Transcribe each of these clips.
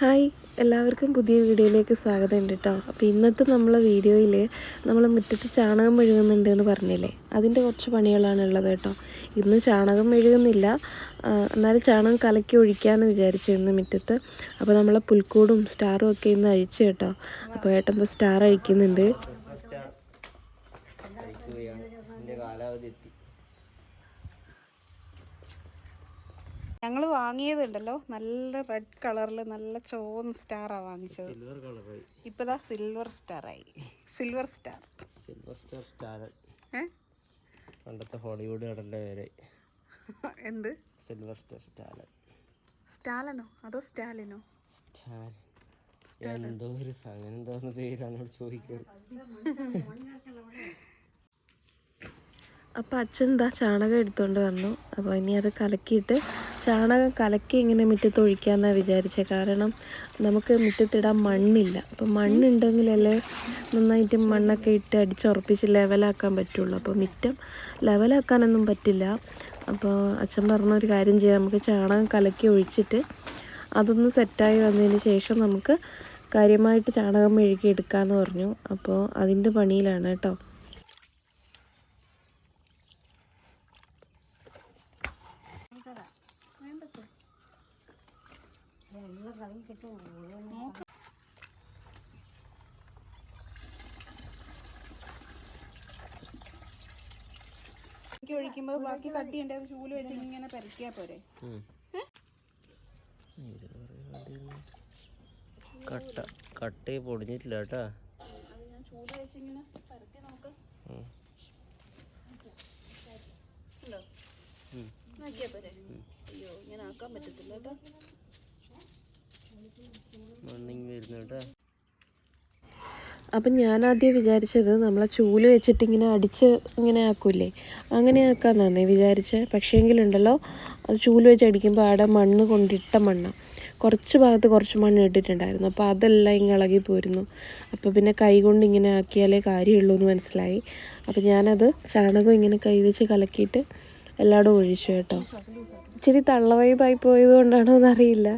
Hi എല്ലാവർക്കും പുതിയ വീഡിയോയിലേക്ക് സ്വാഗതം ഉണ്ട് കേട്ടോ അപ്പോൾ ഇന്നത്തെ നമ്മളെ വീഡിയോയിൽ നമ്മൾ മുറ്റത്ത് ചാണകം മെഴുകുന്നുണ്ട് എന്ന് പറഞ്ഞില്ലേ? അതിന്റെ കുറച്ച് പണികളാണ് ഉള്ളത് കേട്ടോ. ഇന്ന് ചാണകം മെഴുകുന്നില്ല. എന്നാലും ചാണകം കലക്കി ഒഴിക്കാമെന്ന് വിചാരിച്ചു ഇന്ന് മുറ്റത്ത്. അപ്പോൾ നമ്മളെ പുൽക്കൂടും സ്റ്റാറും ഒക്കെ ഇന്ന് അഴിച്ചു കേട്ടോ. അപ്പോൾ ഏട്ടൻ സ്റ്റാർ അഴിക്കുന്നുണ്ട്. ഞങ്ങൾ വാങ്ങിയതുണ്ടല്ലോ നല്ല റെഡ് കളറിൽ നല്ല ചുവന്ന സ്റ്റാറാണ് വാങ്ങിച്ചത്. സിൽവർ കളറായി ഇപ്പതാ silver സ്റ്റാറായി silver star silver star star പണ്ടത്തെ ഹോളിവുഡ് നടന്റെ പേര്. എന്ത്? സിൽവർ സ്റ്റാർ സ്റ്റാർ സ്റ്റാലനോ? അതോ സ്റ്റാലിനോ? ഞാൻ എന്തോ ഒരു അങ്ങനെ എന്തോന്ന് പേരാണ് ചോദിക്കുന്നത് അപ്പോൾ അച്ഛൻ എന്താ ചാണകം എടുത്തുകൊണ്ട് വന്നു. അപ്പോൾ ഇനി അത് കലക്കിയിട്ട് ചാണകം കലക്കി ഇങ്ങനെ മുറ്റത്ത് ഒഴിക്കാമെന്നാണ് വിചാരിച്ചത് കാരണം നമുക്ക് മുറ്റത്തിടാൻ മണ്ണില്ല. അപ്പം മണ്ണുണ്ടെങ്കിലല്ലേ നന്നായിട്ട് മണ്ണൊക്കെ ഇട്ട് അടിച്ചുറപ്പിച്ച് ലെവലാക്കാൻ പറ്റുള്ളൂ. അപ്പോൾ മുറ്റം ലെവലാക്കാനൊന്നും പറ്റില്ല. അപ്പോൾ അച്ഛൻ പറഞ്ഞ ഒരു കാര്യം ചെയ്യാം. നമുക്ക് ചാണകം കലക്കി ഒഴിച്ചിട്ട് അതൊന്ന് സെറ്റായി വന്നതിന് ശേഷം നമുക്ക് കാര്യമായിട്ട് ചാണകം മെഴുകി എടുക്കാമെന്ന് പറഞ്ഞു. അപ്പോൾ അതിന്റെ പണിയിലാണ് കേട്ടോ. എനിക്ക് ഒഴിക്കുമ്പോൾ ബാക്കി കട്ടിയുണ്ട് അത് ചൂൽ വെച്ച് ഇങ്ങനെ പരത്തിയാൽ പോരെ. കട്ട കട്ടി പൊടിഞ്ഞിട്ടില്ല കേട്ടാ. ചൂട് ഞാൻ ചൂൽ വെച്ച് ഇങ്ങനെ പരത്തി നമുക്ക്. ഉണ്ടോ. ആക്കിയാൽ പോരെ. അയ്യോ ഇങ്ങനെ ആക്കാൻ പറ്റത്തില്ല കേട്ടോ. മണ്ണിങ് വരുന്നു കേട്ടാ. അപ്പം ഞാൻ ആദ്യം വിചാരിച്ചത് നമ്മളെ ചൂൽ വെച്ചിട്ട് ഇങ്ങനെ അടിച്ച് ഇങ്ങനെ ആക്കൂലേ? അങ്ങനെ ആക്കാമെന്നാണ് വിചാരിച്ചത് പക്ഷേങ്കിലുണ്ടല്ലോ അത് ചൂൽ വെച്ച് അടിക്കുമ്പോൾ അവിടെ മണ്ണ് കൊണ്ടിട്ട മണ്ണ. കുറച്ച് ഭാഗത്ത് കുറച്ച് മണ്ണ് ഇട്ടിട്ടുണ്ടായിരുന്നു. അപ്പോൾ അതെല്ലാം ഇങ്ങനെ ഇളകി പോരുന്നു. അപ്പോൾ പിന്നെ കൈ കൊണ്ട് ഇങ്ങനെ ആക്കിയാലേ കാര്യമുള്ളൂ എന്ന് മനസ്സിലായി. അപ്പോൾ ഞാനത് ചാണകം ഇങ്ങനെ കൈ വെച്ച് കലക്കിയിട്ട് എല്ലായിടും ഒഴിച്ചു കേട്ടോ. ഇച്ചിരി തള്ളവൈബായി പോയത് കൊണ്ടാണോ എന്നറിയില്ല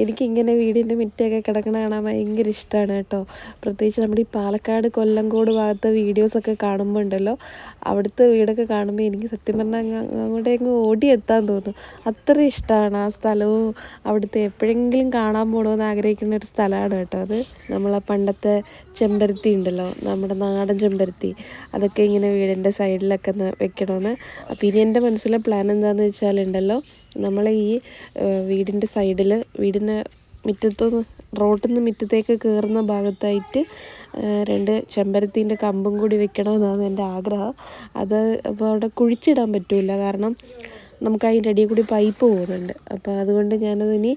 എനിക്കിങ്ങനെ വീടിന്റെ മുറ്റമൊക്കെ കിടക്കണ കാണാൻ ഭയങ്കര ഇഷ്ടമാണ് കേട്ടോ. പ്രത്യേകിച്ച് നമ്മുടെ ഈ പാലക്കാട് കൊല്ലംകോട് ഭാഗത്തെ വീഡിയോസൊക്കെ കാണുമ്പോൾ ഉണ്ടല്ലോ അവിടുത്തെ വീടൊക്കെ കാണുമ്പോൾ എനിക്ക് സത്യം പറഞ്ഞാൽ അങ്ങ് അങ്ങോട്ടേ അങ്ങ് ഓടിയെത്താൻ തോന്നും. അത്ര ഇഷ്ടമാണ് ആ സ്ഥലവും അവിടുത്തെ എപ്പോഴെങ്കിലും കാണാൻ പോകണമെന്ന് ആഗ്രഹിക്കുന്ന ഒരു സ്ഥലമാണ് കേട്ടോ അത്. നമ്മളെ പണ്ടത്തെ ചെമ്പരത്തി ഉണ്ടല്ലോ നമ്മുടെ നാടൻ ചെമ്പരത്തി അതൊക്കെ ഇങ്ങനെ വീടിന്റെ സൈഡിലൊക്കെ വെക്കണമെന്ന് അപ്പോൾ ഇനി എന്റെ മനസ്സിലെ പ്ലാൻ എന്താണെന്ന് വെച്ചാലുണ്ടല്ലോ നമ്മളെ ഈ വീടിന്റെ സൈഡിൽ വീടിന് മുറ്റത്ത് റോട്ടിൽ നിന്ന് മുറ്റത്തേക്ക് കയറുന്ന ഭാഗത്തായിട്ട് രണ്ട് ചെമ്പരത്തിന്റെ കമ്പും കൂടി വെക്കണമെന്നാണ് എന്റെ ആഗ്രഹം. അത് അപ്പോൾ അവിടെ കുഴിച്ചിടാൻ പറ്റില്ല കാരണം നമുക്ക് അതിന്റെ അടിയിൽ കൂടി പൈപ്പ് പോകുന്നുണ്ട്. അപ്പോൾ അതുകൊണ്ട് ഞാനതിനി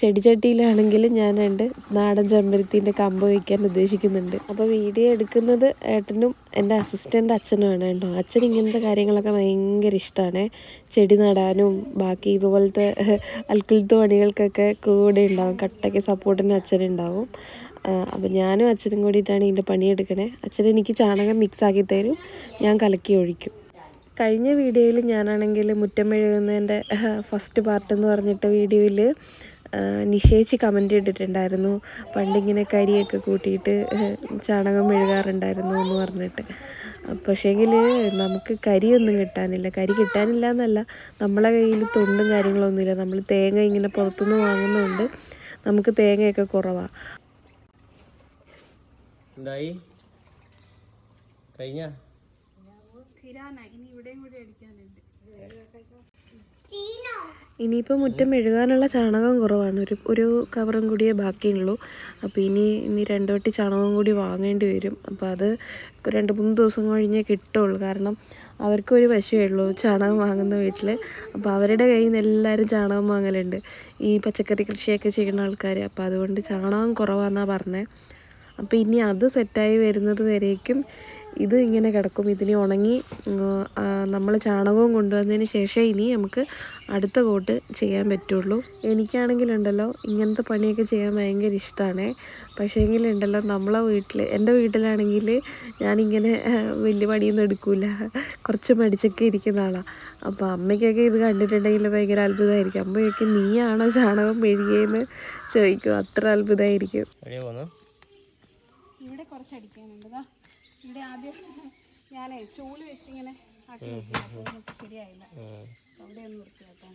ചെടിച്ചട്ടിയിലാണെങ്കിൽ ഞാൻ രണ്ട് നാടൻ ചെമ്പരത്തിന്റെ കമ്പ് വയ്ക്കാൻ ഉദ്ദേശിക്കുന്നുണ്ട്. അപ്പോൾ വീഡിയോ എടുക്കുന്നത് ഏട്ടനും എന്റെ അസിസ്റ്റന്റ് അച്ഛനുമാണ് കേട്ടോ. അച്ഛൻ ഇങ്ങനത്തെ കാര്യങ്ങളൊക്കെ ഭയങ്കര ഇഷ്ടമാണ്. ചെടി നടാനും ബാക്കി ഇതുപോലത്തെ അൽക്കുലത്ത് പണികൾക്കൊക്കെ കൂടെ ഉണ്ടാവും. കട്ടയ്ക്ക് സപ്പോർട്ടിന് അച്ഛനുണ്ടാവും അപ്പോൾ ഞാനും അച്ഛനും കൂടിയിട്ടാണ് ഇതിന്റെ പണിയെടുക്കണേ അച്ഛൻ എനിക്ക് ചാണകം മിക്സ് ആക്കി തരും. ഞാൻ കലക്കി ഒഴിക്കും. കഴിഞ്ഞ വീഡിയോയിൽ ഞാനാണെങ്കിൽ മുറ്റം മെഴുകുന്നതിന്റെ ഫസ്റ്റ് പാർട്ട് എന്ന് പറഞ്ഞിട്ട് വീഡിയോയിൽ നിഷേച്ച് കമന്റ് ഇട്ടിട്ടുണ്ടായിരുന്നു. പണ്ടിങ്ങനെ കരിയൊക്കെ കൂട്ടിയിട്ട് ചാണകം മെഴുകാറുണ്ടായിരുന്നു എന്ന് പറഞ്ഞിട്ട്. പക്ഷേങ്കിൽ നമുക്ക് കരിയൊന്നും കിട്ടാനില്ല. കരി കിട്ടാനില്ല എന്നല്ല. നമ്മളെ കയ്യിൽ തൊണ്ടും കാര്യങ്ങളൊന്നുമില്ല. നമ്മൾ തേങ്ങ ഇങ്ങനെ പുറത്തുനിന്ന് വാങ്ങുന്നതുകൊണ്ട് നമുക്ക് തേങ്ങയൊക്കെ കുറവാണ് എന്തായി? കഴിഞ്ഞ? ഇനി ഇവിടെയും കൂടി അടിക്കാനുണ്ട്. ഇനിയിപ്പോൾ മുറ്റം മെഴുകാനുള്ള ചാണകം കുറവാണ്. ഒരു ഒരു കവറും കൂടിയേ ബാക്കിയുള്ളൂ. അപ്പോൾ ഇനി ഇനി രണ്ട് വട്ടി ചാണകം കൂടി വാങ്ങേണ്ടി വരും. അപ്പോൾ അത് രണ്ട് മൂന്ന് ദിവസം കഴിഞ്ഞേ കിട്ടുള്ളൂ. കാരണം അവർക്കൊരു പശുവേ ഉള്ളൂ ചാണകം വാങ്ങുന്ന വീട്ടിൽ അപ്പോൾ അവരുടെ കയ്യിൽ നിന്ന് എല്ലാവരും ചാണകം വാങ്ങലുണ്ട്. ഈ പച്ചക്കറി കൃഷിയൊക്കെ ചെയ്യുന്ന ആൾക്കാർ അപ്പോൾ അതുകൊണ്ട് ചാണകം കുറവാണെന്നാണ് പറഞ്ഞത് അപ്പോൾ ഇനി അത് സെറ്റായി വരുന്നത് വരേക്കും ഇത് ഇങ്ങനെ കിടക്കും ഇതിനെ ഉണങ്ങി നമ്മൾ ചാണകവും കൊണ്ടുവന്നതിന് ശേഷം ഇനി നമുക്ക് അടുത്ത കോട്ട് ചെയ്യാൻ പറ്റുള്ളൂ. എനിക്കാണെങ്കിലുണ്ടല്ലോ ഇങ്ങനത്തെ പണിയൊക്കെ ചെയ്യാൻ ഭയങ്കര ഇഷ്ടമാണ്. പക്ഷേ എങ്കിലുണ്ടല്ലോ നമ്മളെ വീട്ടിൽ എന്റെ വീട്ടിലാണെങ്കിൽ ഞാനിങ്ങനെ വലിയ പണിയൊന്നും എടുക്കില്ല കുറച്ച് മടിച്ചൊക്കെ ഇരിക്കുന്ന ആളാണ് അപ്പോൾ അമ്മയ്ക്കൊക്കെ ഇത് കണ്ടിട്ടുണ്ടെങ്കിൽ ഭയങ്കര അത്ഭുതമായിരിക്കും. അമ്മയൊക്കെ നീയാണോ ചാണകം മെഴുകിയെന്ന് ചോദിക്കും. അത്ര അത്ഭുതമായിരിക്കും. ഇവിടെ കുറച്ച് അടിക്കാനുണ്ട് ദാ. ഇവിടെ ആദ്യം ഞാനേ ചൂൽ വെച്ചിങ്ങനെ ആക്കി നോക്കി ശരിയായില്ല. അവിടെ ഒന്ന് വൃത്തിയാക്കാൻ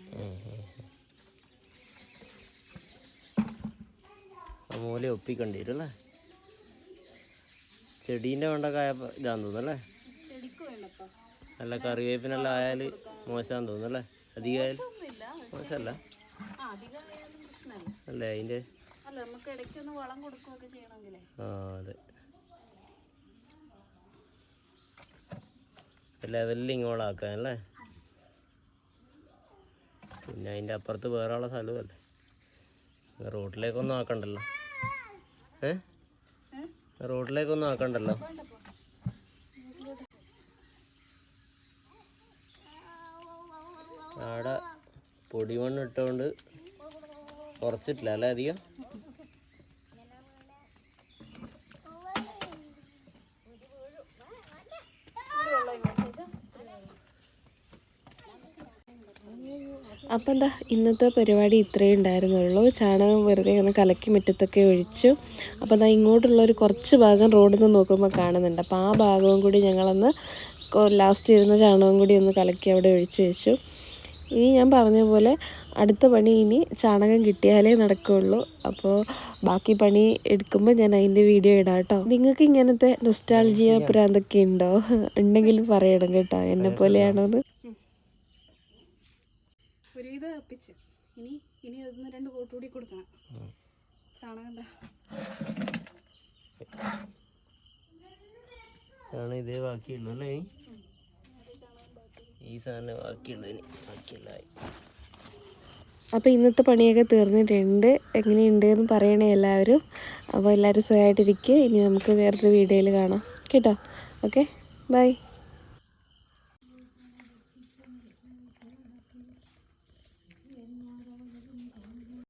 മൂല ഒപ്പിക്കേണ്ടി വരും അല്ലേ ചെടീന്റെ കൊണ്ടൊക്കെ ഇതാന്ന് തോന്നല്ലേ നല്ല കറിവേപ്പിനെല്ലാം ആയാൽ മോശമാന്ന് തോന്നുന്നു അല്ലേ അധികമായാലും മോശല്ല മോശമല്ല അല്ലേ അതിന്റെ ആ അതെ. ലെവലിൽ ഇങ്ങോട്ടാക്കാൻ അല്ലേ പിന്നെ അതിന്റെ അപ്പുറത്ത് വേറെ ഉള്ള സ്ഥലമല്ലേ റോഡിലേക്കൊന്നും ആക്കണ്ടല്ലോ. ഏ? റോഡിലേക്കൊന്നും ആക്കണ്ടല്ലോ. അവിടെ പൊടിമണ്ണ് ഇട്ടുകൊണ്ട് കുറച്ചിട്ടില്ല അല്ലേ അധികം? അപ്പം എന്താ ഇന്നത്തെ പരിപാടി ഇത്രയേ ഉണ്ടായിരുന്നുള്ളൂ. ചാണകം വെറുതെ ഒന്ന് കലക്കി മുറ്റത്തൊക്കെ ഒഴിച്ചു. അപ്പോൾ എന്താ ഇങ്ങോട്ടുള്ള ഒരു കുറച്ച് ഭാഗം റോഡിൽ നിന്ന് നോക്കുമ്പോൾ കാണുന്നുണ്ട്. അപ്പോൾ ആ ഭാഗവും കൂടി ഞങ്ങളൊന്ന് ലാസ്റ്റ് ഇരുന്ന ചാണകം കൂടി ഒന്ന് കലക്കി അവിടെ ഒഴിച്ചു വെച്ചു. ഇനി ഞാൻ പറഞ്ഞ പോലെ അടുത്ത പണി ഇനി ചാണകം കിട്ടിയാലേ നടക്കുകയുള്ളൂ അപ്പോൾ ബാക്കി പണി എടുക്കുമ്പോൾ ഞാൻ അതിന്റെ വീഡിയോ ഇടാം കേട്ടോ. നിങ്ങൾക്ക് ഇങ്ങനത്തെ നൊസ്റ്റാൾജിയ പ്രാന്തൊക്കെ ഉണ്ടോ? ഉണ്ടെങ്കിൽ പറയണം കേട്ടോ. എന്നെ പോലെയാണോന്ന് ഇത് ഒപ്പിച്ച് ഇനി ഇനി ഒന്ന് രണ്ട് കൂട്ടുകൂടി കൊടുക്കണം. ചാണകം എന്താ ആണ് ഇതേ ബാക്കിയുള്ളൂ അല്ലേ? ഈ സാധനം ബാക്കിയുള്ളതിന് ഇനി. ബാക്കിയെല്ലാം അപ്പോൾ ഇന്നത്തെ പണിയൊക്കെ തീർന്നിട്ടുണ്ട്. എങ്ങനെയുണ്ട് എന്ന് പറയണേ എല്ലാവരും. അപ്പോൾ എല്ലാവരും സുഖമായിട്ടിരിക്കുക ഇനി നമുക്ക് വേറൊരു വീഡിയോയിൽ കാണാം. കേട്ടോ? ഓക്കെ? ബൈ.